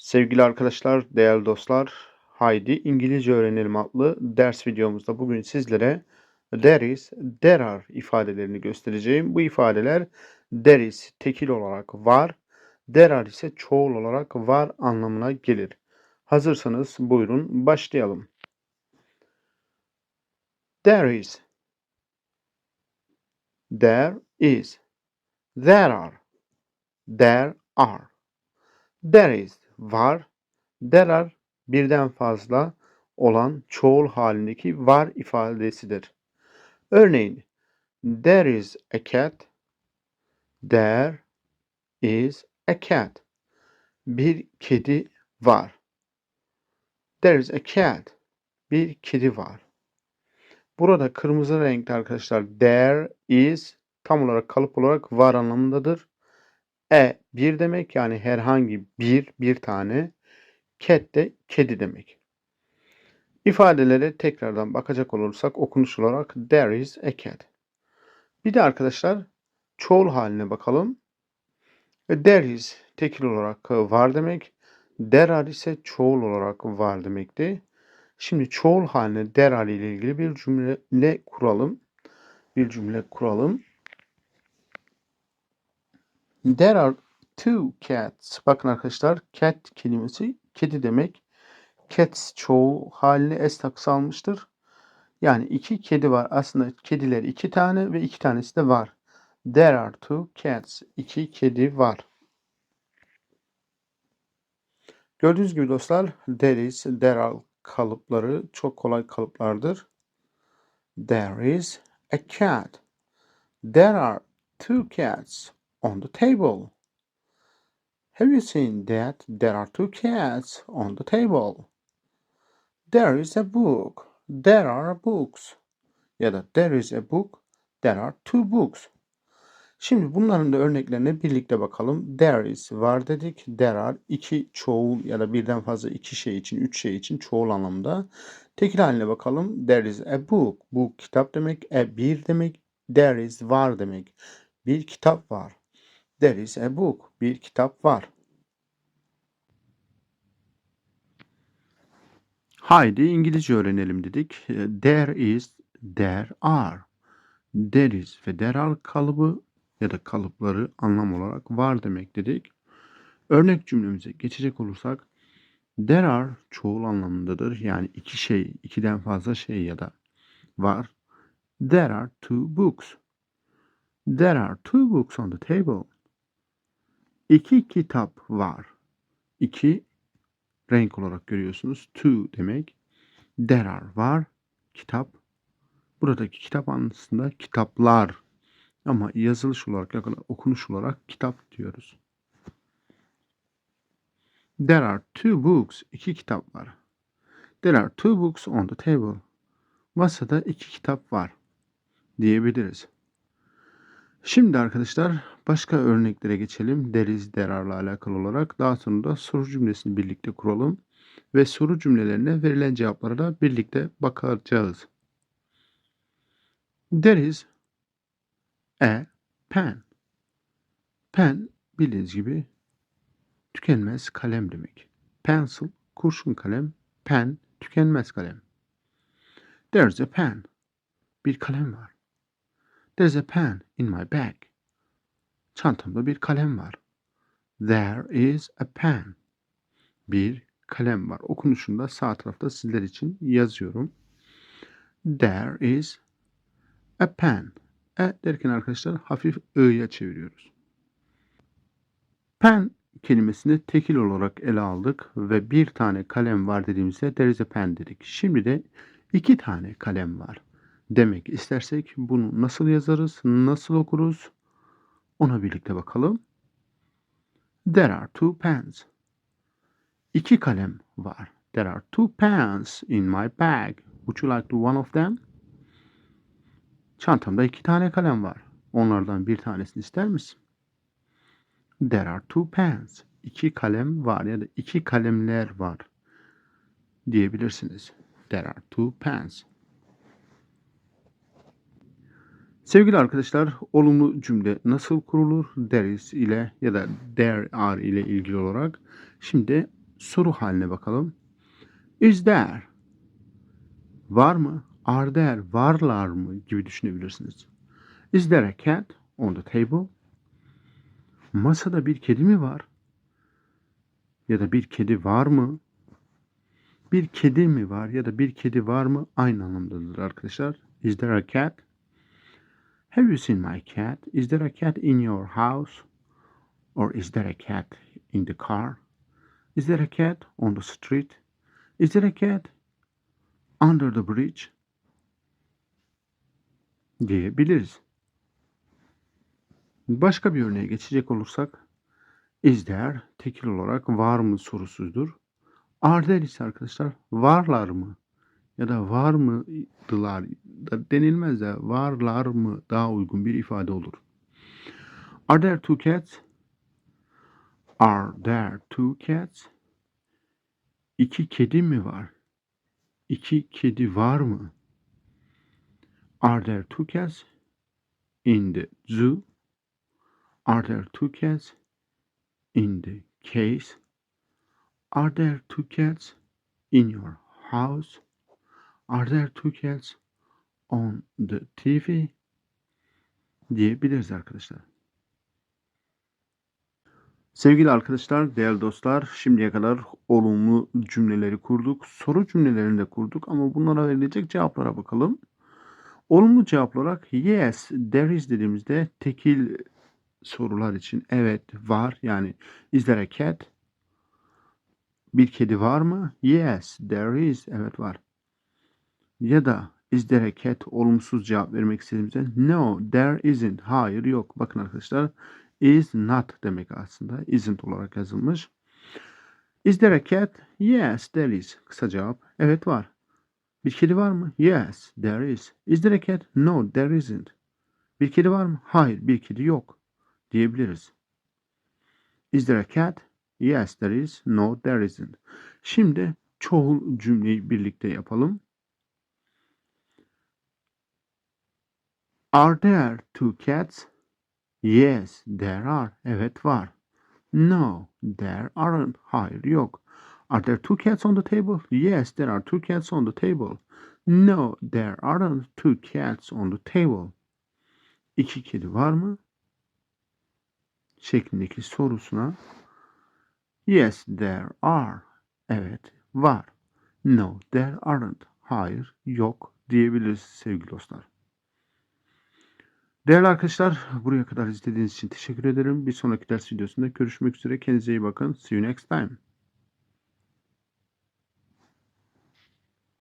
Sevgili arkadaşlar, değerli dostlar, haydi İngilizce öğrenelim adlı ders videomuzda bugün sizlere there is, there are ifadelerini göstereceğim. Bu ifadeler there is tekil olarak var, there are ise çoğul olarak var anlamına gelir. Hazırsanız buyurun başlayalım. There is, there is, there are, there are. There is var, there are birden fazla olan çoğul halindeki var ifadesidir. Örneğin there is a cat, there is a cat. Bir kedi var. There is a cat. Bir kedi var. Burada kırmızı renkli arkadaşlar there is tam olarak kalıp olarak var anlamındadır. E bir demek yani herhangi bir bir tane. Cat de kedi demek. İfadelere tekrardan bakacak olursak okunuş olarak there is a cat. Bir de arkadaşlar çoğul haline bakalım. E, There is tekil olarak var demek. There are ise çoğul olarak var demekti. Şimdi çoğul haline there are ile ilgili bir cümle kuralım. Bir cümle kuralım. There are two cats. Bakın arkadaşlar cat kelimesi kedi demek. Cats çoğul haline s takısı almıştır. Yani iki kedi var. Aslında kediler iki tane ve iki tanesi de var. There are two cats. İki kedi var. Gördüğünüz gibi dostlar there is, there are kalıpları çok kolay kalıplardır. There is a cat. There are two cats on the table. Have you seen that there are two cats on the table? There is a book. There are books. Ya da there is a book. There are two books. Şimdi bunların da örneklerine birlikte bakalım. There is var dedik. There are iki çoğul ya da birden fazla iki şey için, üç şey için çoğul anlamda. Tekil haline bakalım. There is a book. Bu kitap demek. A bir demek. There is var demek. Bir kitap var. There is a book. Bir kitap var. Haydi İngilizce öğrenelim dedik. There is, there are. There is ve there are kalıbı ya da kalıpları anlam olarak var demek dedik. Örnek cümlemize geçecek olursak there are çoğul anlamındadır. Yani iki şey, ikiden fazla şey ya da var. There are two books. There are two books on the table. İki kitap var. İki renk olarak görüyorsunuz. Two demek. There are var. Kitap. Buradaki kitap anlamında kitaplar. Ama yazılış olarak okunuş olarak kitap diyoruz. There are two books. iki kitap var. There are two books on the table. Masada iki kitap var diyebiliriz. Şimdi arkadaşlar başka örneklere geçelim. Are ile alakalı olarak. Daha sonra da soru cümlesini birlikte kuralım. Ve soru cümlelerine verilen cevaplara da birlikte bakacağız. There is a pen. Pen bildiğiniz gibi tükenmez kalem demek. Pencil kurşun kalem, pen tükenmez kalem. There's a pen. Bir kalem var. There's a pen in my bag. Çantamda bir kalem var. There is a pen. Bir kalem var. Okunuşunda sağ tarafta sizler için yazıyorum. There is a pen. E derken arkadaşlar hafif ö'ye çeviriyoruz. Pen kelimesini tekil olarak ele aldık ve bir tane kalem var dediğimizde there is a pen dedik. Şimdi de iki tane kalem var demek istersek bunu nasıl yazarız, nasıl okuruz ona birlikte bakalım. There are two pens. İki kalem var. There are two pens in my bag. Would you like to one of them? Çantamda iki tane kalem var. Onlardan bir tanesini ister misin? There are two pens. İki kalem var ya da iki kalemler var diyebilirsiniz. There are two pens. Sevgili arkadaşlar, olumlu cümle nasıl kurulur? There is ile ya da there are ile ilgili olarak. Şimdi soru haline bakalım. Is there? Var mı? Are there? Varlar mı? gibi düşünebilirsiniz. Is there a cat on the table? Masada bir kedi mi var? Ya da bir kedi var mı? Bir kedi mi var ya da bir kedi var mı? Aynı anlamdadır arkadaşlar. Is there a cat? Have you seen my cat? Is there a cat in your house? Or is there a cat in the car? Is there a cat on the street? Is there a cat under the bridge? diyebiliriz. Başka bir örneğe geçecek olursak is there tekil olarak var mı sorusudur. Are there ise arkadaşlar varlar mı ya da var mıdılar da denilmez de varlar mı daha uygun bir ifade olur. Are there two cats? Are there two cats? İki kedi mi var? İki kedi var mı? Are there two cats in the zoo? Are there two cats in the case? Are there two cats in your house? Are there two cats on the TV? diyebiliriz arkadaşlar. Sevgili arkadaşlar, değerli dostlar, şimdiye kadar olumlu cümleleri kurduk, soru cümlelerini de kurduk ama bunlara verilecek cevaplara bakalım. Olumlu cevap olarak yes, there is dediğimizde tekil sorular için evet var yani is there a cat? Bir kedi var mı? Yes, there is. Evet var. Ya da is there a cat? Olumsuz cevap vermek istediğimizde no, there isn't. Hayır yok. Bakın arkadaşlar is not demek aslında. Isn't olarak yazılmış. Is there a cat? Yes, there is. Kısa cevap. Evet var. Bir kedi var mı? Yes, there is. Is there a cat? No, there isn't. Bir kedi var mı? Hayır, bir kedi yok. Diyebiliriz. Is there a cat? Yes, there is. No, there isn't. Şimdi çoğul cümleyi birlikte yapalım. Are there two cats? Yes, there are. Evet var. No, there aren't. Hayır yok. Are there two cats on the table? Yes, there are two cats on the table. No, there aren't two cats on the table. İki kedi var mı? Şeklindeki sorusuna Yes, there are. Evet, var. No, there aren't. Hayır, yok diyebiliriz sevgili dostlar. Değerli arkadaşlar, buraya kadar izlediğiniz için teşekkür ederim. Bir sonraki ders videosunda görüşmek üzere. Kendinize iyi bakın. See you next time.